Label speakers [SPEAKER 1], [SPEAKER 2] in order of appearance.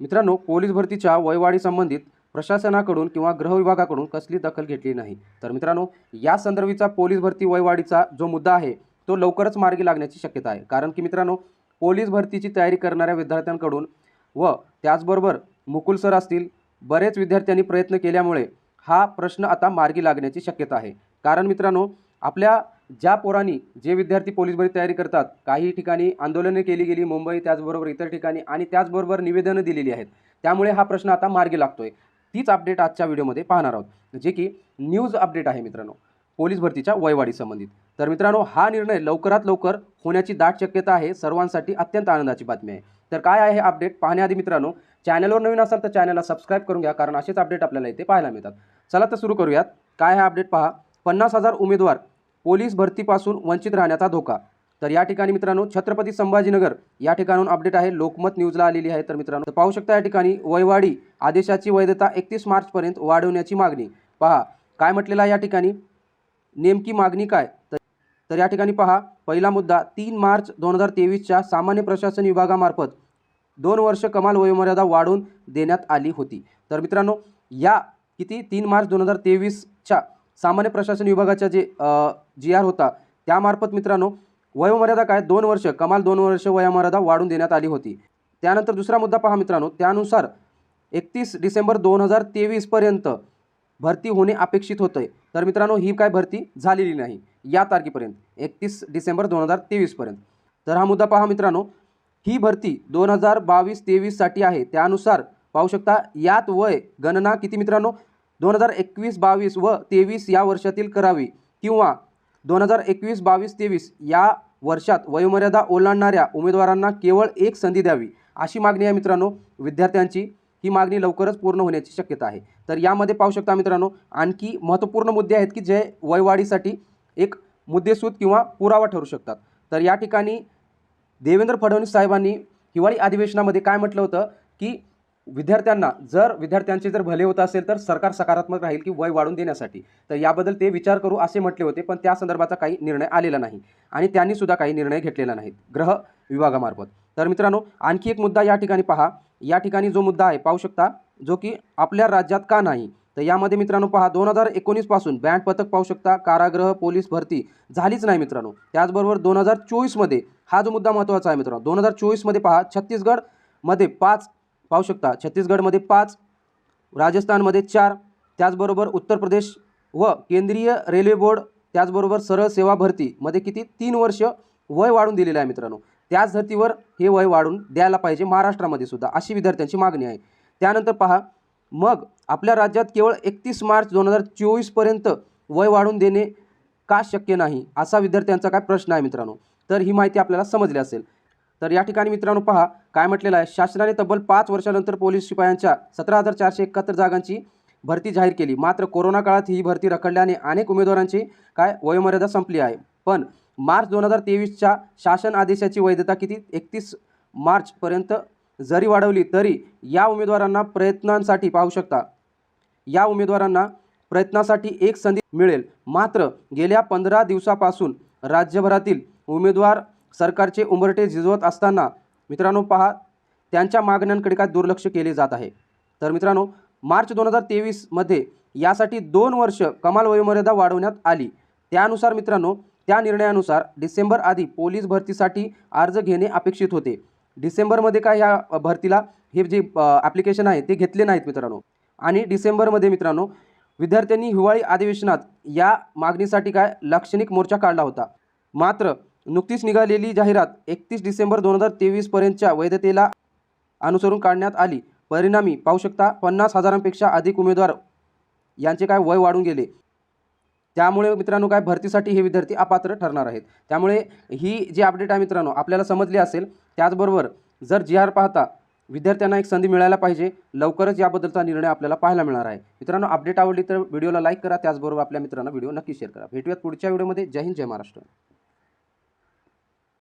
[SPEAKER 1] मित्रांनो पोलीस भरतीच्या वयवाढी संबंधित प्रशासनाकडून किंवा गृह विभागाकडून कसली दखल घेतली नाही. तर मित्रांनो या संदर्भीचा पोलीस भरती वयवाढीचा जो मुद्दा आहे तो लवकरच मार्गी लागण्याची शक्यता आहे. कारण की मित्रांनो पोलीस भरतीची तयारी करणाऱ्या विद्यार्थ्यांकडून व त्याचबरोबर मुकुल सर असतील बरेच विद्यार्थ्यांनी प्रयत्न केल्यामुळे हा प्रश्न आता मार्गी लागण्याची शक्यता आहे. कारण मित्रांनो आपल्या ज्या पोरांनी जे विद्यार्थी पोलीस भरती तयारी करतात काही ठिकाणी आंदोलने केली गेली मुंबई त्याचबरोबर इतर ठिकाणी आणि त्याचबरोबर निवेदनं दिलेली आहेत. त्यामुळे हा प्रश्न आता मार्गी लागतोय. तीच अपडेट आजच्या व्हिडिओमध्ये पाहणार आहोत. जे की न्यूज अपडेट आहे मित्रांनो. पोलीस भरतीच्या वयवाढी संबंधित. तर मित्रांनो हा निर्णय लवकरात लवकर होण्याची दाट शक्यता आहे सर्वांसाठी अत्यंत आनंदाची बातमी आहे. तर काय आहे हे अपडेट पाहण्याआधी मित्रांनो चॅनलवर नवीन असाल तर चॅनलला सबस्क्राईब करून घ्या कारण असेच अपडेट आपल्याला इथे पाहायला मिळतात. चला तर सुरू करूयात. काय हा अपडेट पहा. पन्नास हजार उमेदवार पोलीस भरतीपासून वंचित राहण्याचा धोका. तर या ठिकाणी मित्रांनो छत्रपती संभाजीनगर या ठिकाणून अपडेट आहे. लोकमत न्यूजला आलेली आहे. तर मित्रांनो तर पाहू शकता या ठिकाणी वयवाडी आदेशाची वैधता एकतीस मार्चपर्यंत वाढवण्याची मागणी. पहा काय म्हटलेलं आहे या ठिकाणी? नेमकी मागणी काय? तर तर या ठिकाणी पहा पहिला मुद्दा तीन मार्च दोन हजार तेवीसच्या सामान्य प्रशासन विभागामार्फत दोन वर्ष कमाल वयोमर्यादा वाढवून देण्यात आली होती. तर मित्रांनो या किती? तीन मार्च दोन हजार तेवीसच्या सामान्य प्रशासन विभागाच्या जे जी आर होता त्यामार्फत मित्रांनो वयोमर्यादा काय? दोन वर्ष कमाल दोन वर्ष वयोमर्यादा वाढवून देण्यात आली होती. त्यानंतर दुसरा मुद्दा पहा मित्रांनो त्यानुसार एकतीस डिसेंबर दोन हजार तेवीसपर्यंत भरती होणे अपेक्षित होतं तर मित्रांनो ही काय भरती झालेली नाही या तारखेपर्यंत एकतीस डिसेंबर दोन हजार तेवीसपर्यंत तर हा मुद्दा पहा मित्रांनो ही भरती दोन हजार बावीस तेवीससाठी आहे. त्यानुसार पाहू शकता यात वय गणना किती मित्रांनो? दोन हजार एकवीस बावीस व तेवीस या वर्षातील करावी किंवा दोन हजार एकवीस बावीस तेवीस या वर्षात वयोमर्यादा ओलांडणाऱ्या उमेदवारांना केवळ एक संधी द्यावी अशी मागणी आहे मित्रांनो. विद्यार्थ्यांची ही मागणी लवकरच पूर्ण होण्याची शक्यता आहे. तर यामध्ये पाहू शकता मित्रांनो आणखी महत्त्वपूर्ण मुद्दे आहेत की जे वयवाढीसाठी एक मुद्देसूद किंवा पुरावा ठरू शकतात. तर या ठिकाणी देवेंद्र फडणवीस साहेबांनी हिवाळी अधिवेशनामध्ये काय म्हटलं होतं की विद्यार्थ्यांना जर विद्यार्थ्यांचे जर भले होत असेल तर सरकार सकारात्मक राहील की वय वाढून देण्यासाठी. तर याबद्दल ते विचार करू असे म्हटले होते पण त्या संदर्भाचा काही निर्णय आलेला नाही आणि त्यांनी सुद्धा काही निर्णय घेतलेला नाहीत ग्रह विभागामार्फत. तर मित्रांनो आणखी एक मुद्दा या ठिकाणी पहा. या ठिकाणी जो मुद्दा आहे पाहू शकता जो की आपल्या राज्यात का नाही? तर यामध्ये मित्रांनो पहा दोन हजार एकोणीसपासून बँड पथक पाहू शकता कारागृह पोलीस भरती झालीच नाही मित्रांनो. त्याचबरोबर दोन हजार चोवीसमध्ये हा जो मुद्दा महत्त्वाचा आहे मित्रांनो दोन हजार चोवीसमध्ये पहा छत्तीसगडमध्ये पाच पाहू शकता छत्तीसगडमध्ये पाच राजस्थानमध्ये चार त्याचबरोबर उत्तर प्रदेश व केंद्रीय रेल्वे बोर्ड त्याचबरोबर सरळ सेवा भरतीमध्ये किती? तीन वर्ष वय वाढून दिलेलं आहे मित्रांनो. त्याच धर्तीवर हे वय वाढून द्यायला पाहिजे महाराष्ट्रामध्ये सुद्धा अशी विद्यार्थ्यांची मागणी आहे. त्यानंतर पहा मग आपल्या राज्यात केवळ एकतीस मार्च दोन हजार चोवीसपर्यंत वय वाढून देणे का शक्य नाही असा विद्यार्थ्यांचा काय प्रश्न आहे मित्रांनो? तर ही माहिती आपल्याला समजली असेल. तर या ठिकाणी मित्रांनो पहा काय म्हटलेलं आहे? शासनाने तब्बल पाच वर्षानंतर पोलीस शिपायांच्या सतरा हजार चारशे एकाहत्तर जागांची भरती जाहीर केली. मात्र कोरोना काळात ही भरती रखडल्याने अनेक उमेदवारांची काय वयोमर्यादा संपली आहे. पण मार्च दोन हजार तेवीसच्या शासन आदेशाची वैधता किती? एकतीस मार्चपर्यंत जरी वाढवली तरी या उमेदवारांना प्रयत्नांसाठी पाहू शकता या उमेदवारांना प्रयत्नासाठी एक संधी मिळेल. मात्र गेल्या पंधरा दिवसापासून राज्यभरातील उमेदवार सरकारचे उंबरटे झिजवत असताना मित्रांनो पहा त्यांच्या मागण्यांकडे काय दुर्लक्ष केले जात आहे. तर मित्रांनो मार्च दोन हजार तेवीसमध्ये यासाठी दोन वर्ष कमाल वयोमर्यादा वाढवण्यात आली. त्यानुसार मित्रांनो त्या निर्णयानुसार डिसेंबर आधी पोलीस भरतीसाठी अर्ज घेणे अपेक्षित होते. डिसेंबरमध्ये काय ह्या भरतीला हे जे ॲप्लिकेशन आहे ते घेतले नाहीत मित्रांनो. आणि डिसेंबरमध्ये मित्रांनो विद्यार्थ्यांनी हिवाळी अधिवेशनात या मागणीसाठी काय लाक्षणिक मोर्चा काढला होता. मात्र नुकतीच निघालेली जाहिरात एकतीस डिसेंबर दोन हजार तेवीसपर्यंतच्या वैधतेला अनुसरून काढण्यात आली. परिणामी पाहू शकता पन्नास हजारांपेक्षा अधिक उमेदवार यांचे काय वय वाढून गेले. त्यामुळे मित्रांनो काय भरतीसाठी हे विद्यार्थी अपात्र ठरणार आहेत. त्यामुळे ही जी अपडेट आहे मित्रांनो आपल्याला समजली असेल. त्याचबरोबर जर जी आर पाहता विद्यार्थ्यांना एक संधी मिळायला पाहिजे. लवकरच याबद्दलचा निर्णय आपल्याला पाहायला मिळणार आहे. मित्रांनो अपडेट आवडली तर व्हिडिओला लाईक करा. त्याचबरोबर आपल्या मित्रांना व्हिडिओ नक्की शेअर करा. भेटूयात पुढच्या व्हिडिओमध्ये. जय हिंद जय महाराष्ट्र.